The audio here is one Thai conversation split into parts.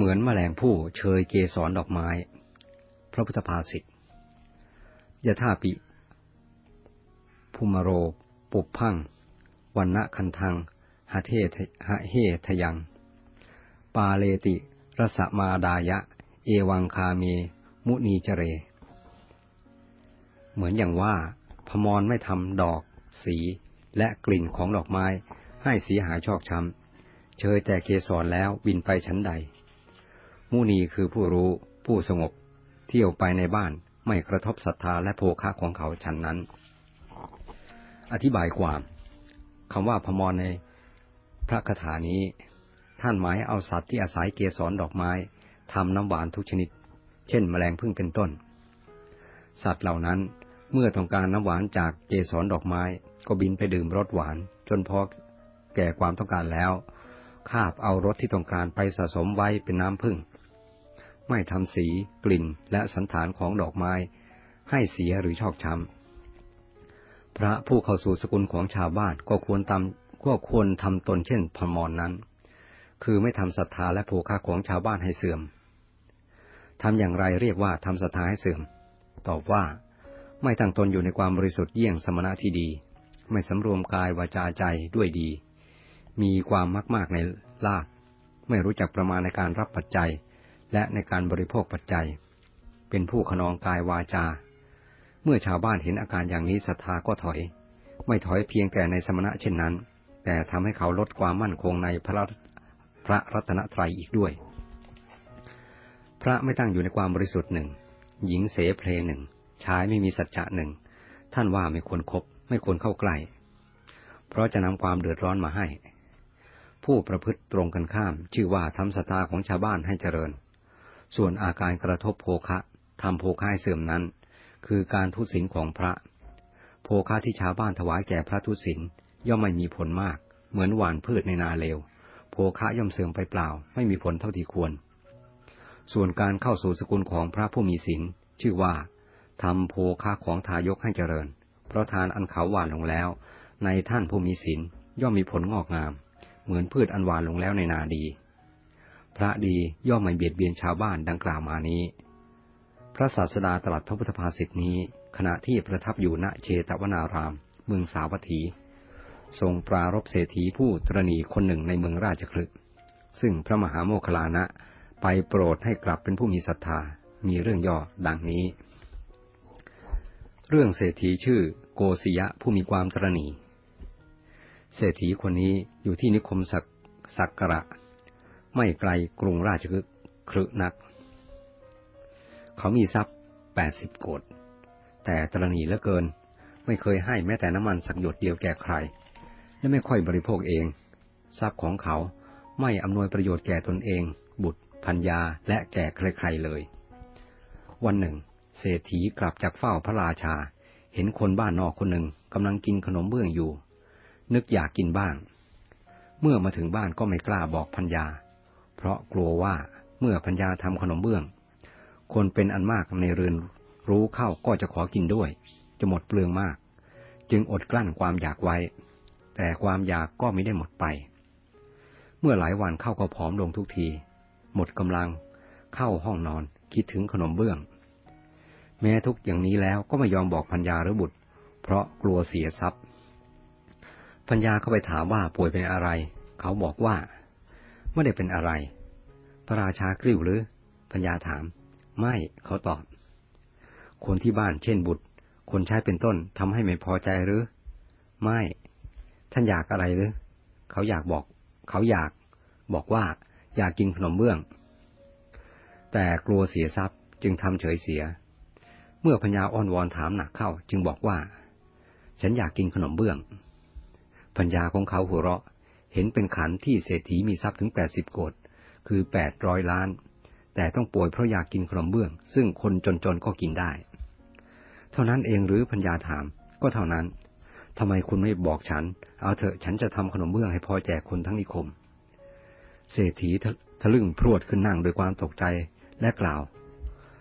มือนแมลงผู้เชยเกสรดอกไม้ พระพุทธภาษิตยะท่าปิภูมโรปุพังวันณะคันทังหะเทหะเฮทยัง ปาเลติรสมาดายะ เอวังคาเม มุนีเจเร เหมือนอย่างว่าพมรไม่ทำดอก สีและกลิ่นของดอกไม้ให้เสียหายชอกช้ำเชยแต่เกสรแล้วบินไปชั้นใด มุนีคือผู้รู้ผู้สงบ เที่ยวไปในบ้านไม่กระทบศรัทธาและโภคะของเขาฉันนั้น อธิบายความคำว่าพมรในพระคาถานี้ ท่านหมายเอาสัตว์ที่อาศัยเกสรดอกไม้ทำน้ำหวานทุกชนิด เช่นแมลงพึ่งเป็นต้น สัตว์เหล่านั้นเมื่อต้องการน้ำหวานจากเกสรดอกไม้ก็บินไปดื่มรสหวาน จนพอแก่ความต้องการแล้ว คาบเอารสที่ต้องการไปสะสมไว้เป็นน้ำพึ่ง ไม่ทำสี กลิ่นและสันฐานของดอกไม้ ให้เสียหรือชอกช้ำ พระผู้เข้าสู่สกุลของชาวบ้านก็ควรทำก็ควรทำตนเช่นพมรนั้น คือไม่ทำศรัทธาและภูคาของชาวบ้านให้เสื่อมทำอย่างไรเรียกว่าทำศรัทธาให้เสื่อม ตอบว่า ไม่ตั้งตนอยู่ในความบริสุทธิ์เยี่ยงสมณะที่ดี ไม่สำรวมกายวาจาใจด้วยดี มีความมากๆในลาไม่รู้จักประมาณในการรับปัจจัย และในการบริโภคปัจจัย เป็นผู้ขนองกายวาจา เมื่อชาวบ้านเห็นอาการอย่างนี้ศรัทธาก็ถอย ไม่ถอยเพียงแต่ในสมณะเช่นนั้น แต่ทำให้เขาลดความมั่นคงในพระพระรัตนตรัยอีกด้วย พระไม่ตั้งอยู่ในความบริสุทธิ์หนึ่ง หญิงเสเพลหนึ่ง ชายไม่มีสัจจะหนึ่ง ท่านว่าไม่ควรครบไม่ควรเข้าใกล้ เพราะจะนำความเดือดร้อนมาให้ ผู้ประพฤติตรงกันข้าม ชื่อว่าทำศรัทธาของชาวบ้านให้เจริญ ส่วนอาการกระทบโภคะทำโภคะให้เสื่อมนั้น คือการทุศิลของพระ โภคะที่ชาวบ้านถวายแก่พระทุศิลย่อมไม่มีผลมาก เหมือนหวานพืชในนาเลว โภคะย่อมเสื่อมไปเปล่า ไม่มีผลเท่าที่ควร ส่วนการเข้าสู่สกุลของพระผู้มีศีลชื่อว่าทำโภคะของทายกให้เจริญ เพราะทานอันเขาหวานลงแล้ว ในท่านผู้มีศีลย่อมมีผลงอกงาม เหมือนพืชอันหวานลงแล้วในนาดี ระดีย่อมไม่เบียดเบียนชาวบ้านดังกล่าวมานี้ พระศาสดาตรัสพระพุทธภาษิตนี้ ขณะที่ประทับอยู่ณเชตวนาราม เมืองสาวัตถี ทรงปรารบเศรษฐีผู้ตรณีคนหนึ่งในเมืองราชคลึกซึ่งพระมหาโมคลานะไปโปรดให้กลับเป็นผู้มีศรัทธา มีเรื่องย่อดังนี้ เรื่องเศรษฐีชื่อโกศยะผู้มีความตรณี เศรษฐีคนนี้อยู่ที่นิคมสักสักกระ ไม่ไกลกรุงราชคลึครึนัก เขามีทรัพย์แปดสิบโกดแต่ตรณีเหลือเกิน ไม่เคยให้แม้แต่น้ำมันสักหยดเดียวแก่ใคร และไม่ค่อยบริโภคเอง ทรัพย์ของเขาไม่อำนวยประโยชน์แก่ตนเอง บุตรพัญญาและแก่ใครๆเลย วันหนึ่ง เศรษฐีกลับจากเฝ้าพระราชา เห็นคนบ้านนอกคนหนึ่งกำลังกินขนมเบื้องอยู่ นึกอยากกินบ้าง เมื่อมาถึงบ้านก็ไม่กล้าบอกพัญญา เพราะกลัวว่าเมื่อพัญญาทำขนมเบื้อง คนเป็นอันมากในเรือนรู้เข้าก็จะขอกินด้วย จะหมดเปลืองมาก จึงอดกลั้นความอยากไว้ แต่ความอยากก็ไม่ได้หมดไป เมื่อหลายวันเข้าก็ผอมลงทุกที หมดกำลัง เข้าห้องนอนคิดถึงขนมเบื้อง แม้ทุกอย่างนี้แล้วก็ไม่ยอมบอกพัญญาหรือบุตร เพราะกลัวเสียทรัพย์พัญญาเข้าไปถามว่าป่วยเป็นอะไร เขาบอกว่า ไม่ได้เป็นอะไร พระราชากริ้วหรือพัญญาถาม ไม่เขาตอบ คนที่บ้านเช่นบุตร คนใช้เป็นต้นทำให้ไม่พอใจหรือ ไม่ ท่านอยากอะไรหรือ เขาอยากบอก เขาอยาก บอกว่าอยากกินขนมเบื้อง แต่กลัวเสียทรัพย์จึงทำเฉยเสีย เมื่อพญาอ้อนวอนถามหนักเข้า จึงบอกว่า ฉันอยากกินขนมเบื้อง พัญญาของเขาหัวเราะ เห็นเป็นขันที่เศรษฐีมีทรัพย์ถึงแปดสิบโกดคือแปดร้อยล้าน แต่ต้องป่วยเพราะอยากกินขนมเบื้อง ซึ่งคนจนๆก็กินได้ เท่านั้นเองหรือพัญญาถาม ก็เท่านั้นทำไมคุณไม่บอกฉัน เอาเถอะฉันจะทำขนมเบื้องให้พอแจกคนทั้งนิคม เศรษฐีทะลึ่งพรวดขึ้นนั่งโดยความตกใจและกล่าว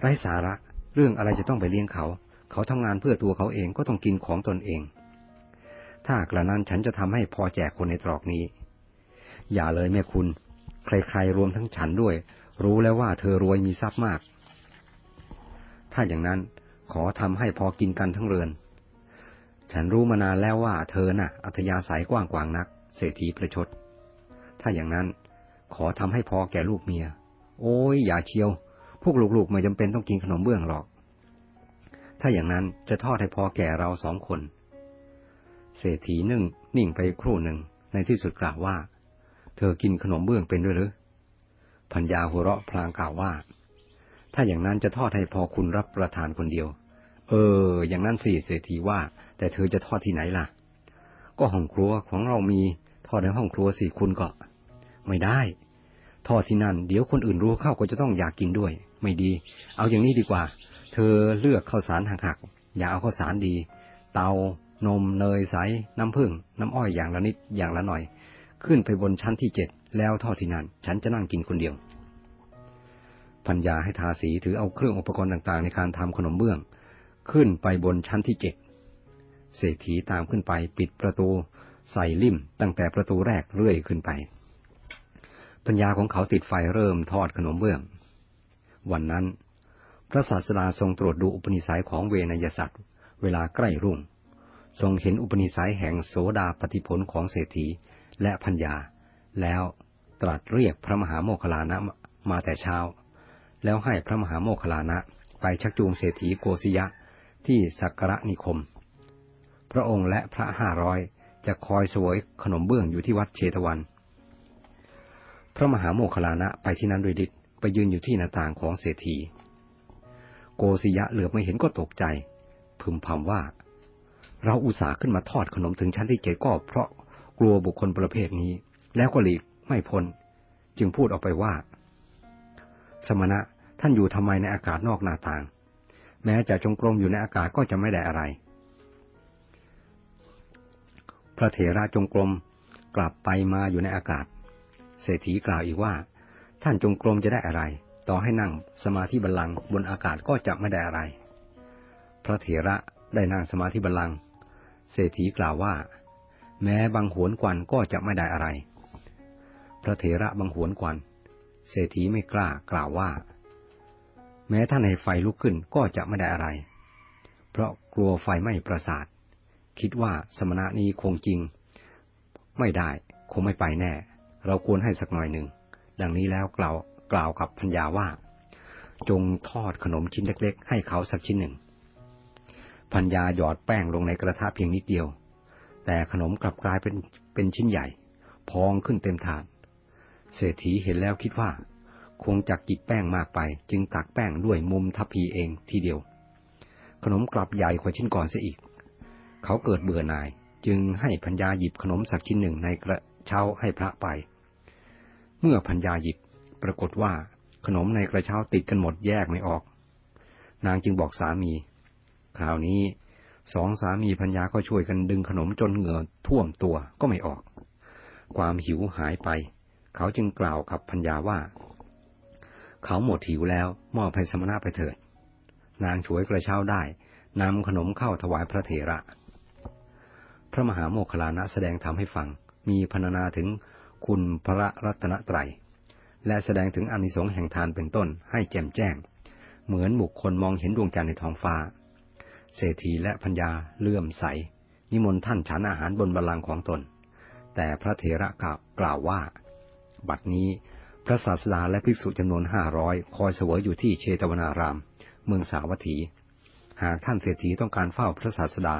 ไร้สาระ เรื่องอะไรจะต้องไปเลี้ยงเขา เขาทำงานเพื่อตัวเขาเองก็ต้องกินของตนเอง ถ้ากระนั้นฉันจะทำให้พอแจกคนในตรอกนี้ อย่าเลยแม่คุณ ใครๆรวมทั้งฉันด้วย รู้แล้วว่าเธอรวยมีทรัพย์มาก ถ้าอย่างนั้นขอทำให้พอกินกันทั้งเรือน ฉันรู้มานานแล้วว่าเธอน่ะ อัธยาศัยกว้างกวางนัก เศรษฐีประชด ถ้าอย่างนั้นขอทำให้พอแก่ลูกเมีย โอ้ยอย่าเชียว พวกลูกๆไม่จำเป็นต้องกินขนมเบื้องหรอก ถ้าอย่างนั้นจะทอดให้พอแก่เราสองคน เศรษฐีนึ่งนิ่งไปครู่หนึ่งในที่สุดกล่าวว่า เธอกินขนมเบื้องเป็นด้วยหรือพัญญาหัวเราะพลางกล่าวว่า ถ้าอย่างนั้นจะทอดให้พอคุณรับประทานคนเดียว เออ อย่างนั้นสิเศรษฐีว่า แต่เธอจะทอดที่ไหนล่ะ ก็ห้องครัวของเรามีทอดในห้องครัวสิคุณก็ ไม่ได้ ทอดที่นั่น เดี๋ยวคนอื่นรู้เข้าก็จะต้องอยากกินด้วย ไม่ดี เอาอย่างนี้ดีกว่า เธอเลือกข้าวสารหักๆอย่าเอาข้าวสารดี เตา นมเนยใส น้ำผึ้งน้ำอ้อยอย่างละนิดอย่างละหน่อย ขึ้นไปบนชั้นที่เจ็ดแล้วทอดที่นั่นฉันจะนั่งกินคนเดียวพัญญาให้ทาสีถือเอาเครื่องอุปกรณ์ต่างๆ ในการทำขนมเบื้อง ขึ้นไปบนชั้นที่เจ็ดเศรษฐีตามขึ้นไปปิดประตูใส่ลิ่มตั้งแต่ประตูแรกเรื่อยขึ้นไป ปัญญาของเขาติดไฟเริ่มทอดขนมเบื้อง วันนั้น พระศาสดาทรงตรวจดูอุปนิสัยของเวนยสัตว์ เวลาใกล้รุ่ง ทรงเห็นอุปนิสัยแห่งโสดาปฏิผลของเศรษฐีและพัญญา แล้วตรัสเรียกพระมหาโมคลานะมาแต่เช้า แล้วให้พระมหาโมคลานะไปชักจูงเศรษฐีโกศยะที่สักระนิคม พระองค์และพระห้าร้อยจะคอยสวยขนมเบื้องอยู่ที่วัดเชตวัน พระมหาโมคคลานะไปที่นั้นด้วยฤทธิ์ไปยืนอยู่ที่หน้าต่างของเศรษฐี โกศยะเหลือบไม่เห็นก็ตกใจ พึมพำว่า เราอุตส่าห์ขึ้นมาทอดขนมถึงชั้นที่เจ็ดก็เพราะกลัวบุคคลประเภทนี้ แล้วก็หลีกไม่พ้น จึงพูดออกไปว่า สมณะท่านอยู่ทำไมในอากาศนอกหน้าต่าง แม้จะจงกรมอยู่ในอากาศก็จะไม่ได้อะไร พระเถระจงกรมกลับไปมาอยู่ในอากาศ เศรษฐีกล่าวอีกว่า ท่านจงกรมจะได้อะไร ต่อให้นั่งสมาธิบัลลังก์บนอากาศก็จะไม่ได้อะไร พระเถระได้นั่งสมาธิบัลลังก์ เศรษฐีกล่าวว่า แม้บางหวนกวันก็จะไม่ได้อะไร พระเถระบางหวนกวัน เศรษฐีไม่กล้ากล่าวว่า แม้ท่านให้ไฟลุกขึ้นก็จะไม่ได้อะไร เพราะกลัวไฟไม่ประสาท คิดว่าสมณะนี้คงจริง ไม่ได้คงไม่ไปแน่ เราควรให้สักหน่อยหนึ่ง ดังนี้แล้วกล่าวกล่าวกับพัญญาว่า จงทอดขนมชิ้นเล็ก ๆ ให้เขาสักชิ้นหนึ่ง พัญญาหยอดแป้งลงในกระทะเพียงนิดเดียว แต่ขนมกลับกลายเป็นเป็นชิ้นใหญ่ พองขึ้นเต็มถาด เศรษฐีเห็นแล้วคิดว่า คงจักกิดแป้งมากไป จึงตักแป้งด้วยมุมทัพพีเองทีเดียว ขนมกลับใหญ่กว่าชิ้นก่อนเสียอีก เขาเกิดเบื่อหน่าย จึงให้พัญญาหยิบขนมสักชิ้นหนึ่งในกระเช้าให้พระไป เมื่อพัญญาหยิบปรากฏว่าขนมในกระเช้าติดกันหมดแยกไม่ออก นางจึงบอกสามี คราวนี้สองสามีพัญญาก็ช่วยกันดึงขนมจนเหงื่อท่วมตัวก็ไม่ออก ความหิวหายไป เขาจึงกล่าวกับพัญญาว่า เขาหมดหิวแล้วมอบให้สมณะไปเถิด นางช่วยกระเช้าได้นำขนมเข้าถวายพระเถระ พระมหาโมคคลานะแสดงธรรมให้ฟัง มีพรรณนาถึงคุณพระรัตนตรัย และแสดงถึงอนิสงส์แห่งทานเป็นต้นให้แจ่มแจ้ง เหมือนบุคคลมองเห็นดวงจันทร์ในท้องฟ้า เศรษฐีและพัญญาเลื่อมใส นิมนต์ท่านฉันอาหารบนบัลลังก์ของตน แต่พระเถระกล่าวว่า บัดนี้พระศาสดาและภิกษุจำนวนห้าร้อยคอยเสวยอยู่ที่เชตวนาราม เมืองสาวัตถี หากท่านเศรษฐีต้องการเฝ้าพระศาสดา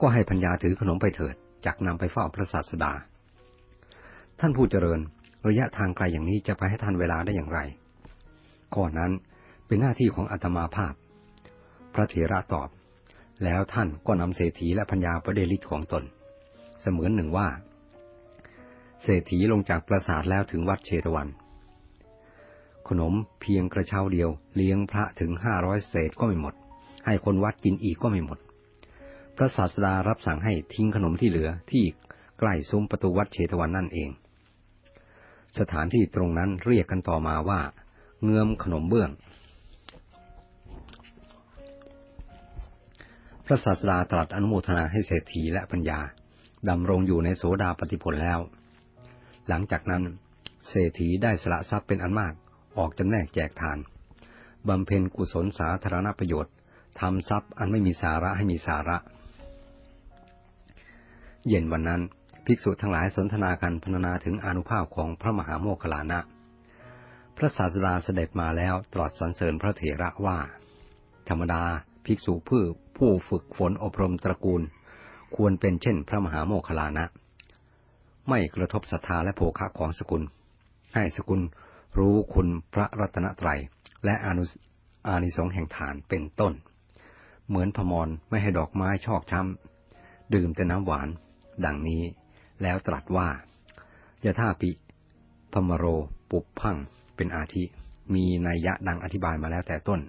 ก็ให้พัญญาถือขนมไปเถิดจักนำไปเฝ้าพระศาสดา ท่านผู้เจริญ ระยะทางไกลอย่างนี้จะไปให้ทันเวลาได้อย่างไร ข้อนั้นเป็นหน้าที่ของอาตมาภาพ พระเถระตอบ แล้วท่านก็นำเศรษฐีและพัญญาประเดลิตของตน เสมือนหนึ่งว่า เศรษฐีลงจากปราสาทแล้วถึงวัดเชตวัน ขนมเพียงกระเช้าเดียว เลี้ยงพระถึงห้าร้อยเศษก็ไม่หมด ให้คนวัดกินอีกก็ไม่หมด พระศาสดารับสั่งให้ทิ้งขนมที่เหลือที่ใกล้ซุ้มประตูวัดเชตวันนั่นเอง สถานที่ตรงนั้นเรียกกันต่อมาว่า เงือมขนมเบื้อง พระศาสดาตรัสอนุโมทนาให้เศรษฐีและปัญญา ดำรงอยู่ในโสดาปฏิผลแล้ว หลังจากนั้น เศรษฐีได้สละทรัพย์เป็นอันมาก ออกจำแนกแจกทาน บำเพ็ญกุศลสาธารณประโยชน์ ทำทรัพย์อันไม่มีสาระให้มีสาระ เย็นวันนั้น ภิกษุทั้งหลายสนทนากันพรรณนาถึงอนุภาพของพระมหาโมคคลานะ พระศาสดาเสด็จมาแล้วตรัสสรรเสริญพระเถระว่า ธรรมดาภิกษุผู้ ผู้ฝึกฝนอบรมตระกูล ควรเป็นเช่นพระมหาโมคคลานะ ไม่กระทบศรัทธาและโภคะของสกุล ให้สกุลรู้คุณพระรัตนตรัย และอนุอานิสงส์แห่งฐานเป็นต้น เหมือนพมรไม่ให้ดอกไม้ชอกช้ำ ดื่มแต่น้ำหวาน ดังนี้ แล้วตรัสว่ายะท่าปิ พมโร ปุบพัง เป็นอาทิ มีนัยยะดังอธิบายมาแล้วแต่ต้น